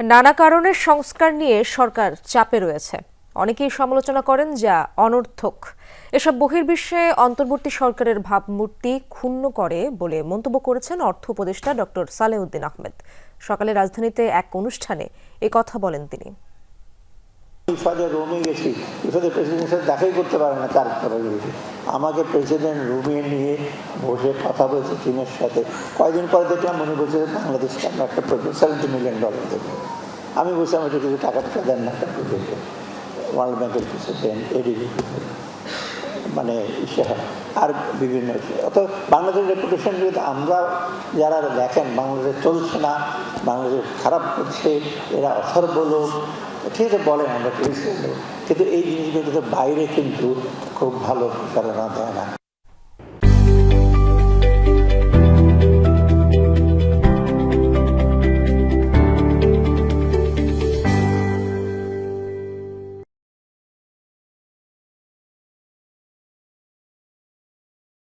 নানা কারণে সংস্কার নিয়ে সরকার চাপে রয়েছে। অনেকেই সমালোচনা করেন যা অনর্থক। এসব বহির্বিশ্বে অন্তর্বর্তী সরকারের ভাবমূর্তি ক্ষুণ্ণ করে বলে মন্তব্য করেছেন অর্থ উপদেষ্টা ডক্টর সালেউদ্দিন আহমেদ। সকালে রাজধানীতে এক অনুষ্ঠানে কথা বলেন তিনি। ইফাদের রুমে গেছি। ইফাদের প্রেসিডেন্টের সাথে দেখাই করতে পারে না তার পরে আমাকে প্রেসিডেন্ট রুমে নিয়ে বসে কথা বলছে চীনের সাথে। কয়েকদিন পরে দেখলাম মনে বলছে যে বাংলাদেশকে আমরা একটা সেভেন্টি মিলিয়ন ডলার দেবো আমি বলছিলাম একটু কিছু টাকা টাকা দেন না একটা প্রজেক্টে ওয়ার্ল্ড ব্যাংকের দেন এডিবি মানে। আর বিভিন্ন অত বাংলাদেশের রেপুটেশন যদি আমরা যারা দেখেন, বাংলাদেশ চলছে না, বাংলাদেশ খারাপ করছে, এরা অথর্ব লোক ঠিক আছে বলেন আমরা কিন্তু এই জিনিসগুলো বাইরে কিন্তু খুব ভালো প্রচারণা দেয় না।